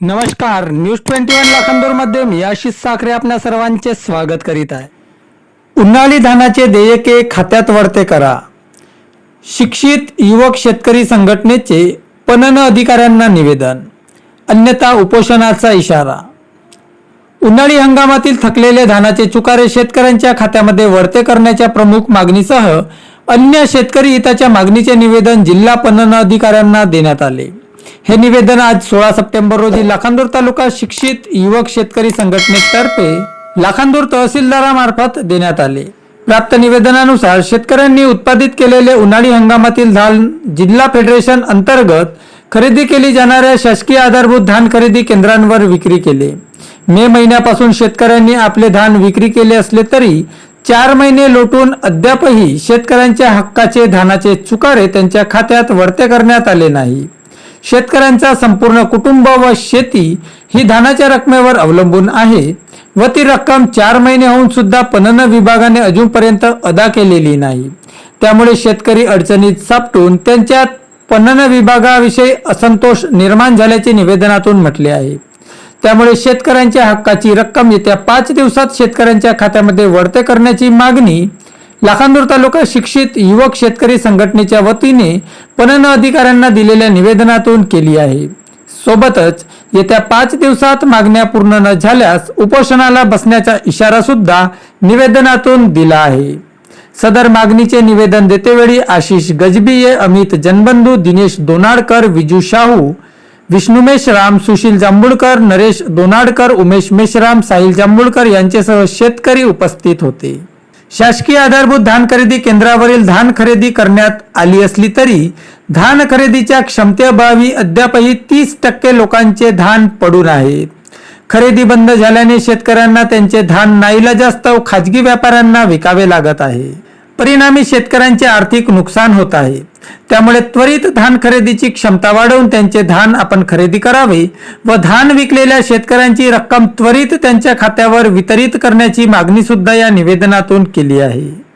नमस्कार news twenty one लाखांदूरमध्ये मी आशिष साखरे आपल्या सर्वांचे स्वागत करीत आहे. उन्हाळी धानाचे देयके खात्यात वरते करा. शिक्षित युवक शेतकरी संघटनेचे पणन अधिकाऱ्यांना निवेदन अन्यथा उपोषणाचा इशारा. उन्हाळी हंगामातील थकलेले धानाचे चुकारे शेतकऱ्यांच्या खात्यामध्ये वरते करण्याच्या प्रमुख मागणीसह अन्य शेतकरी हिताच्या मागणीचे निवेदन जिल्हा पणन अधिकाऱ्यांना देण्यात आले. हे निवेदन आज सोळा सप्टेंबर रोजी लाखांदूर तालुका शिक्षित युवक शेतकरी संघटनेतर्फे लाखांदूर तहसीलदारामार्फत देण्यात आले. प्राप्त निवेदनानुसार शेतकऱ्यांनी उत्पादित केलेले उन्हाळी हंगामातील धान जिल्हा फेडरेशन अंतर्गत खरेदी केली जाणाऱ्या शासकीय आधारभूत धान खरेदी केंद्रांवर विक्री केले. मे महिन्यापासून शेतकऱ्यांनी आपले धान विक्री केले असले तरी चार महिने लोटून अद्यापही शेतकऱ्यांच्या हक्काचे धानाचे चुकारे त्यांच्या खात्यात वरते करण्यात आले नाही. शेतकऱ्यांचा संपूर्ण कुटुंब व शेती ही धानाच्या रकमेवर अवलंबून आहे व ती रक्कम चार महिने होऊन सुद्धा पणन विभागाने अजूनपर्यंत अदा केलेली नाही. त्यामुळे शेतकरी अडचणीत सापटून त्यांच्या पणन विभागाविषयी असंतोष निर्माण झाल्याचे निवेदनातून म्हटले आहे. त्यामुळे शेतकऱ्यांच्या हक्काची रक्कम येत्या पाच दिवसात शेतकऱ्यांच्या खात्यामध्ये वळते करण्याची मागणी लाखांदूर तालुका शिक्षित युवक शेतकरी संघटनेच्या वतीने पणन अधिकाऱ्यांना दिलेल्या निवेदनातून केली आहे. सोबतच येत्या पाच दिवसात मागण्या पूर्ण न झाल्यास उपोषणाला बसण्याचा इशारा सुद्धा निवेदनातून दिला आहे. सदर मागणीचे निवेदन देतेवेळी आशिष गजबिये अमित जनबंधू दिनेश दोनाडकर विजू शाहू विष्णुमेश राम सुशील जांभूळकर नरेश दोनाडकर उमेश मेश्राम साहिल जांभूळकर यांच्यासह शेतकरी उपस्थित होते. शासकीय आधारभूत धान खरेदी केंद्रावरील धान खरेदी करण्यात आली असली तरी धान खरेदीच्या क्षमतेअभावी अद्यापही तीस टक्के लोकांचे धान पडून आहे खरेदी बंद झाल्याने शेतकऱ्यांना त्यांचे धान नाईलाजास्तव खाजगी व्यापाऱ्यांना विकावे लागत आहे. परिणामी शेतकऱ्यांचे आर्थिक नुकसान होत आहे. त्यामुळे त्वरित धान खरेदीची क्षमता वाढवून त्यांचे धान आपण खरेदी करावे व धान विकलेल्या शेतकऱ्यांची रक्कम त्वरित त्यांच्या खात्यावर वितरित करण्याची मागणी सुद्धा या निवेदनातून केली आहे.